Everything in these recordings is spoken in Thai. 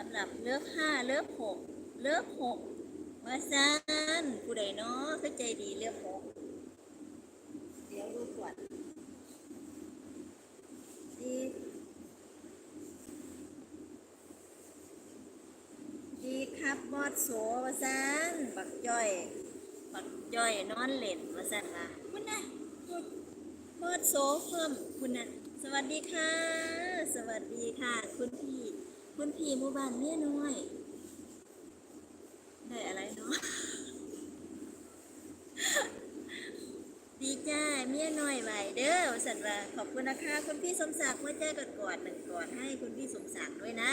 สำหรับเลิฟห้าเลิฟหกเลิฟหกมาซานผู้ใดเนาะก็ใจดีเลิฟหกเดี๋ยวดูก่อนดีดีครับบอดโสมาซานบักย่อยบักย่อยนอนเล่นมาซานละคุณนะบอดโสเพิ่มคุณนะสวัสดีค่ะ สวัสดีค่ะ คุณพี่ คุณพี่หมู่บ้านเมียน้อย ได้อะไรเนาะ ดีจ้าเมียน้อยไหวเด้อสันว่าขอบคุณนะคะ คุณพี่สมศักดิ์หัวใจกดกอดๆหนึ่งกอดให้คุณพี่สมศักดิ์ด้วยนะ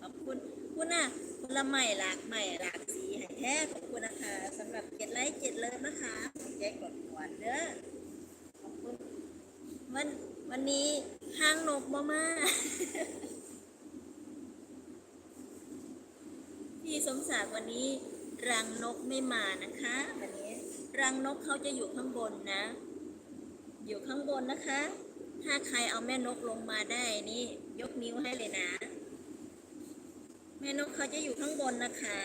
ขอบคุณคุณน่ะผลไม้หลากใหม่หลากสีให้แท้ขอบคุณนะคะสำหรับเจ็ดไลค์เจ็ดเลิฟนะคะหัวใจกดกอดๆเด้อขอบคุณวันวันนี้ห้างนกมามา พี่สมศักวันนี้รังนกไม่มานะคะวันนี้รังนกเขาจะอยู่ข้างบนนะ อยู่ข้างบนนะคะ ถ้าใครเอาแม่นกลงมาได้นี่ยกนิ้วให้เลยนะ แม่นกเขาจะอยู่ข้างบนนะคะ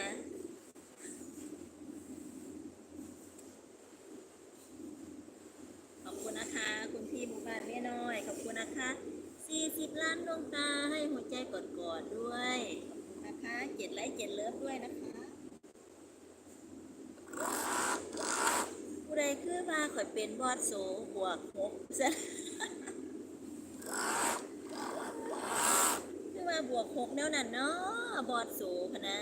ขอบคุณนะคะ คุณพี่หมู่บ้านแม่น้อยขอบคุณนะคะ40ล้านดวงตาให้หัวใจกอดๆด้วย นะคะเจ็ดไลค์เจ็ดเลิฟด้วยนะคะผู้ใดคือว่าข่อยเป็นบอดโซบวกหกซะคือว่าบวกหกแล้วนั่นเนาะบอดโซพนะ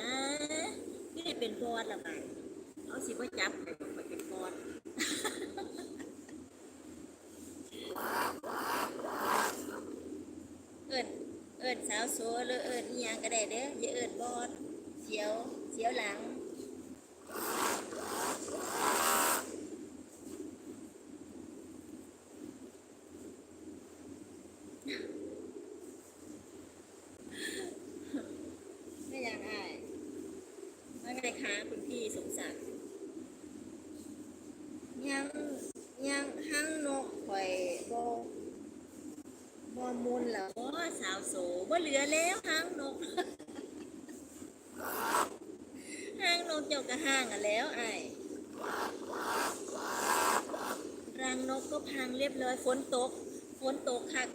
ที่ได้เป็นบอดละบาดเอาสิว่าจับข่อยบอกข่อยเป็นบอด เอิญเอิญสาวโซหรือเอิญอีหยังก็ได้เด้ออย่าเอิญบอดเสียวเสียวหลังไม่อยากอายว่าไงคะคุณพี่สมศักดิ์ยังยังห้างนกข่อยโบ โบมุนเหรอสาวโสบ่าเหลือแล้วหางนกหางนกเจ้าก็ห้างอะแล้วไอ้รังนกก็พังเรียบร้อยฝนตกฝนตกคัก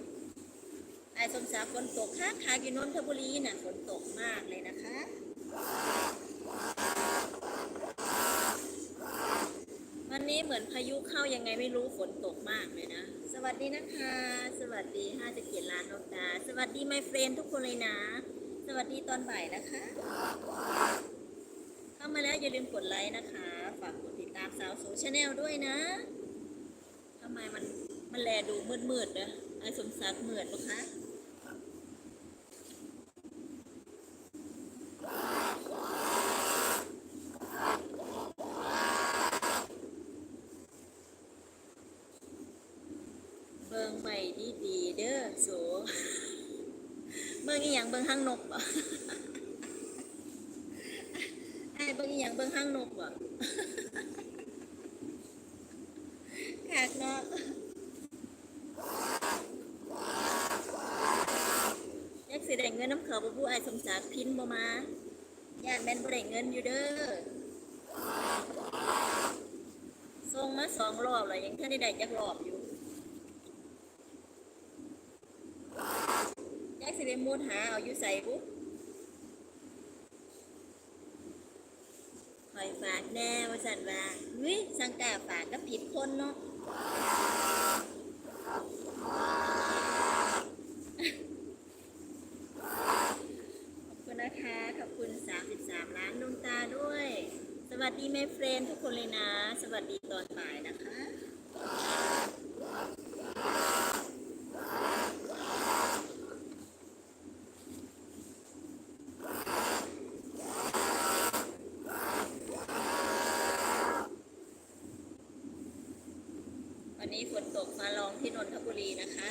ไอ้สมศักดิ์ฝนตกค่ะคากินนนทบุรีน่ะฝนตกมากเลยนะคะ วั นี้เหมือนพายุเข้ายังไงไม่รู้ฝนตกมากเลยนะ สวัสดีนะคะ สวัสดีห้าจะเกียรล้านนกดาสวัสดีไมเฟรนทุกคนเลยนะ สวัสดีตอนบ่ายนะคะ เข้ามาแล้วอย่าลืมกดไลค์นะคะ ฝากกดติดตามสาวโซชาแนลด้วยนะทำไมมันมันแลดูมืดๆนะไอ้สมศักดิ์มืดลูกคะ เบิ่งใหม่ดีดีเด้อโสเบิ่งอีหยังเบิ่งห้างนกบ่ไอ้เบิ่งอีหยังเบิ่งห้างนกบ่ขากเนาะยักสิได้เงินน้ำเขาบ่ผู้ไอ้สมศักดิ์พินบ่มาญาติแม่นบ่ได้เงินอยู่เด้อส่งมาสองรอบแล้วยังท่านได้ได้จักรอบอยู่ แยกสิไปมูดหาเอาอยู่ใส่บุ๊คอยฝากแน่ว่าสันว่าเฮ้ยสังกาฝากก็ผิดคนเนาะขอบคุณนะคะขอบคุณ 33 ล้านดวงตาด้วย สวัสดีแม่เฟรนทุกคนเลยนะ สวัสดีตอนบ่ายนะคะ นี้ฝนตกมาลองที่นนทบุรีนะคะ